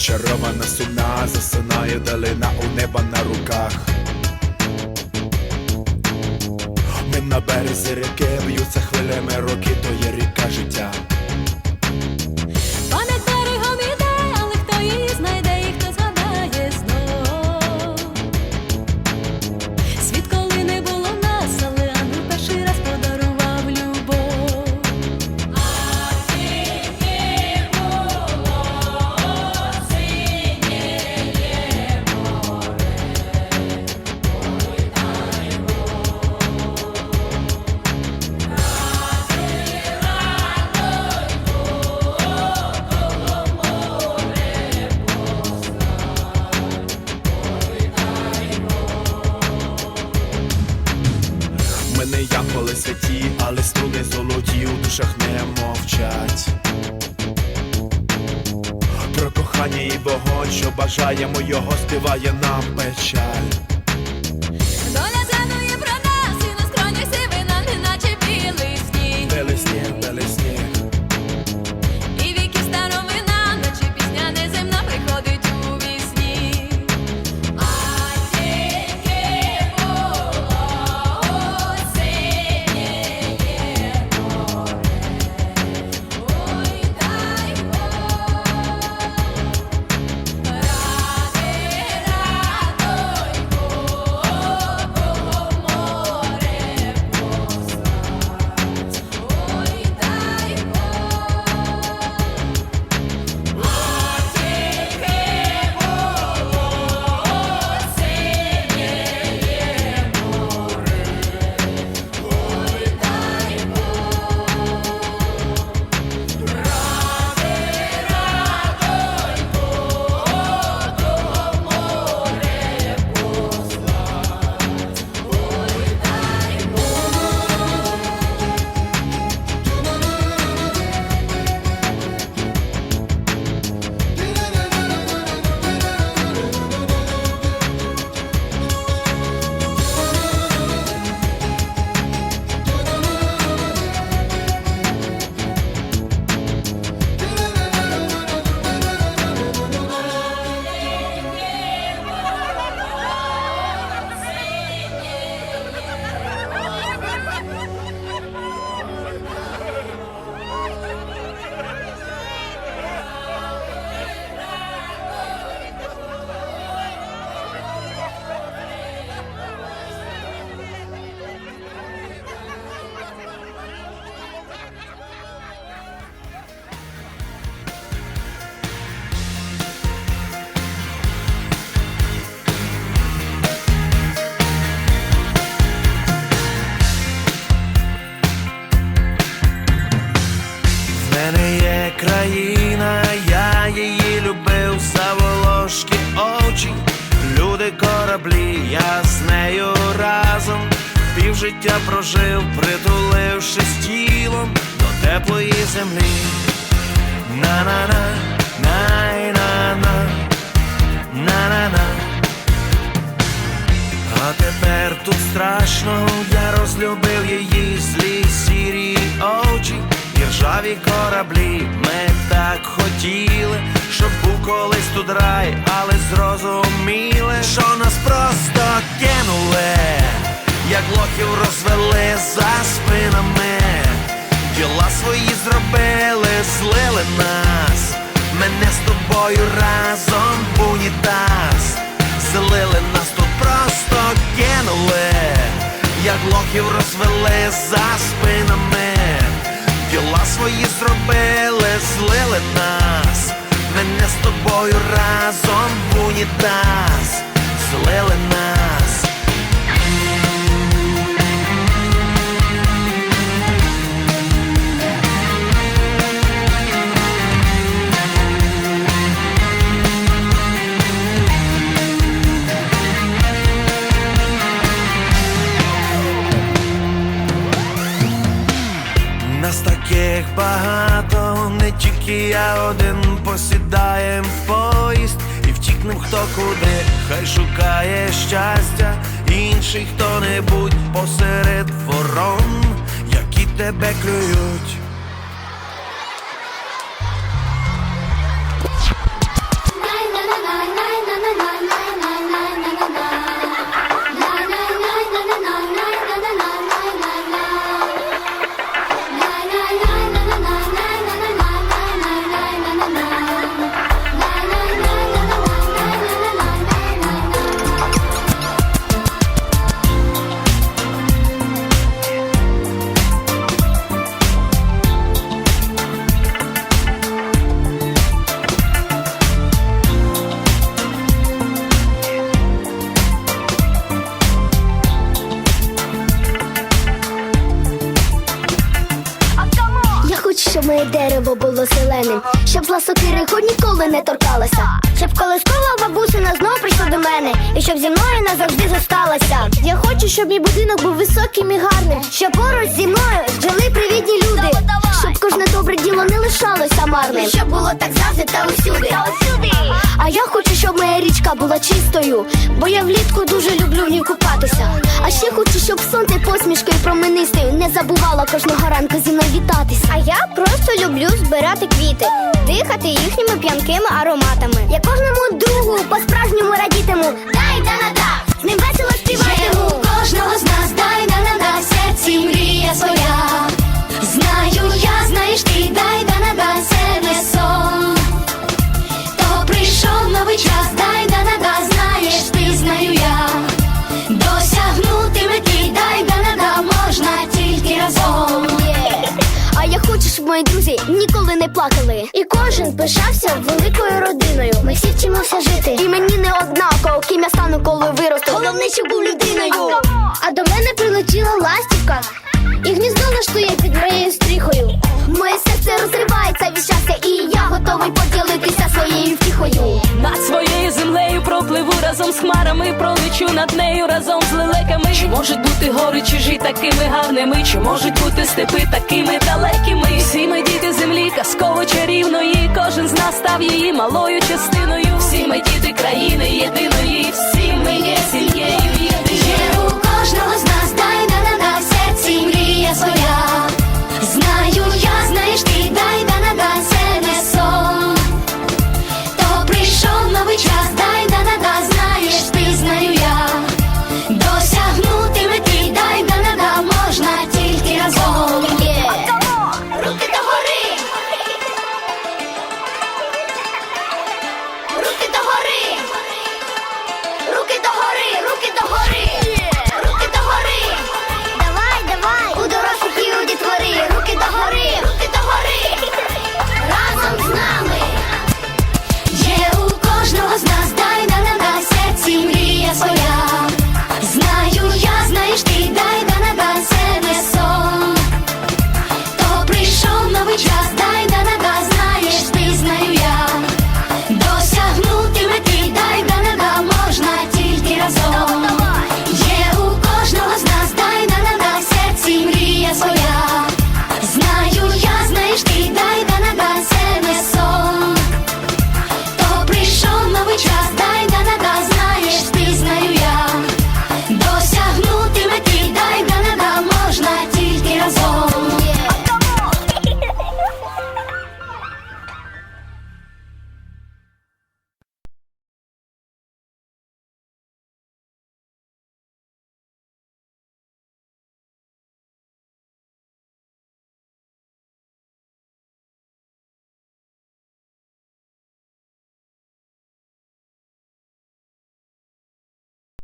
Зачарована сумна, засинає долина у неба на руках. Ми на березі ріки б'ються хвилями роки, то є ріка життя. Ми ті, але струни золоті у душах не мовчать. Про кохання і вогонь, що бажаємо його, співає нам печаль. Країна, я її любив за волошки очі, люди кораблі, я з нею разом півжиття прожив, притулившись тілом до теплої землі. На-на-на, най-на-на, на-на-на. А тепер тут страшно, я розлюбив її злі сірі очі, ржаві кораблі. Ми так хотіли, щоб був колись тут рай, але зрозуміли, що нас просто кинули, як лохів розвели за спинами, діла свої зробили, злили нас, мене з тобою разом в унітаз. Злили нас тут просто кинули, як лохів розвели за спинами, діла свої зробили, злили нас, мене з тобою разом в унітаз, злили нас. Нас таких багато, не тільки я один посідаєм в поїзд і втікнем хто куди, хай шукає щастя, інший хто-небудь посеред ворон, які тебе клюють. Зеленим, щоб зла сокири хоч ніколи не торкалася. Щоб колискова бабусина знов прийшла до мене, і щоб зі мною назавжди зосталася. Я хочу, щоб мій будинок був високим і гарним, щоб поруч зі мною жили привітні люди, щоб кожне добре діло не лишалося марним. Щоб було так завжди та усюди. А я хочу, щоб моя річка була чистою, бо я влітку дуже люблю в ній купатися. А ще хочу, щоб сонце посмішкою променистою не забувала кожного ранку зі мною вітатися. А я просто люблю збирати квіти, дихати їхніми п'янкими ароматами. Я кожному другу по-справжньому радітиму. Дай да на да, з ним весело співатиму. Кожного з нас дай да на да серці мрія своя. Знаю, я знаєш ти, дай да на да, мої друзі ніколи не плакали. І кожен пишався великою родиною. Ми всі вчимося жити. І мені не однаково, ким я стану, коли виросту. Головне, щоб був людиною. А до мене прилетіла ластівка. І гніздо влаштує під моєю стріхою. Моє серце розривається від щастя, і я готовий поділитися своєю втіхою. Над своєю землею пропливу разом з хмарами, пролечу над нею разом з лелеками. Чи можуть бути гори чужі такими гарними? Чи можуть бути степи такими далекими? Малою частиною. Всі ми діти країни єдиної. Всі